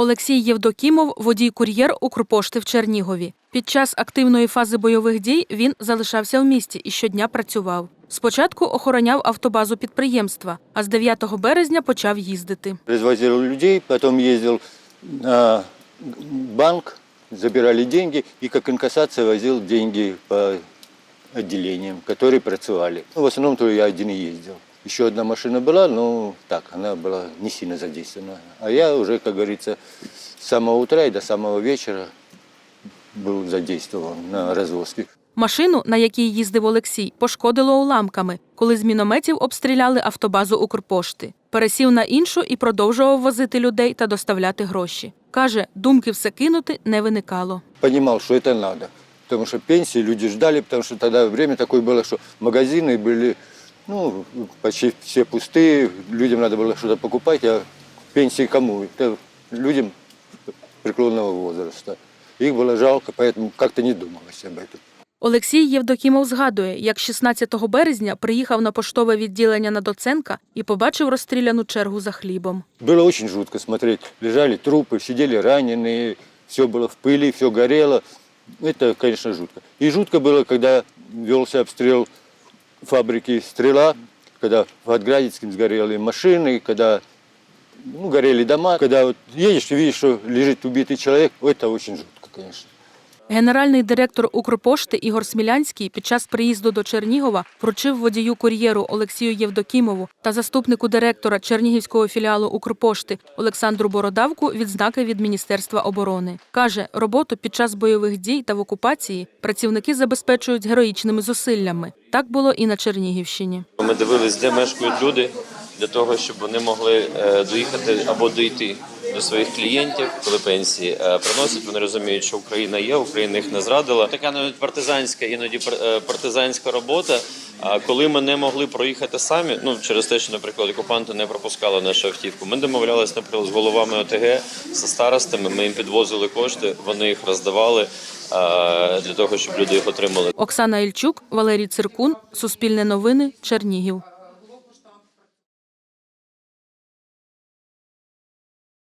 Олексій Євдокімов, водій-кур'єр Укрпошти в Чернігові. Під час активної фази бойових дій він залишався в місті і щодня працював. Спочатку охороняв автобазу підприємства, а з 9 березня почав їздити. Развозил людей, потом ездил на банк, забирали деньги и как инкассация возил деньги по отделениям, которые працевали. Ну, в основном то я один и ездил. Еще одна машина была, но так, она была не сильно задействована. А я уже, как говорится, с самого утра и до самого вечера был задействован на развозке. Машину, на якій їздив Олексій, пошкодило уламками, коли з мінометів обстріляли автобазу Укрпошти. Пересів на іншу і продовжував возити людей та доставляти гроші. Каже, думки все кинути не виникало. Понимал, что это надо. Потому что пенсии люди ждали, потому что тогда время такое было, что магазины были ну, почти все пустые, людям надо было что-то покупать, а пенсии кому? Это людям преклонного возраста. Их было жалко, поэтому как-то не думалось об этом. Олексій Євдокімов згадує, як 16 березня приїхав на поштове відділення на Доценка і побачив розстріляну чергу за хлібом. Было очень жутко смотреть. Лежали трупы, сидели раненые, все было в пыли, все горело. Это, конечно, жутко. И жутко было, когда велся обстрел фабрики «Стрела», когда в Отградецком сгорели машины, когда ну, горели дома. Когда вот едешь и видишь, что лежит убитый человек, это очень жутко, конечно. Генеральний директор Укрпошти Ігор Смілянський під час приїзду до Чернігова вручив водію кур'єру Олексію Євдокімову та заступнику директора Чернігівського філіалу Укрпошти Олександру Бородавку відзнаки від Міністерства оборони. Каже, роботу під час бойових дій та в окупації працівники забезпечують героїчними зусиллями. Так було і на Чернігівщині. Ми дивились, де мешкають люди, для того, щоб вони могли е, доїхати або дійти до своїх клієнтів, коли пенсії е, приносять. Вони розуміють, що Україна є, Україна їх не зрадила. Така навіть партизанська, іноді е, партизанська робота. А коли ми не могли проїхати самі, ну через те, що, наприклад, окупанти не пропускали нашу автівку, ми домовлялися, наприклад, з головами ОТГ, зі старостами. Ми їм підвозили кошти, вони їх роздавали для того, щоб люди їх отримали. Оксана Ільчук, Валерій Циркун, Суспільне новини, Чернігів.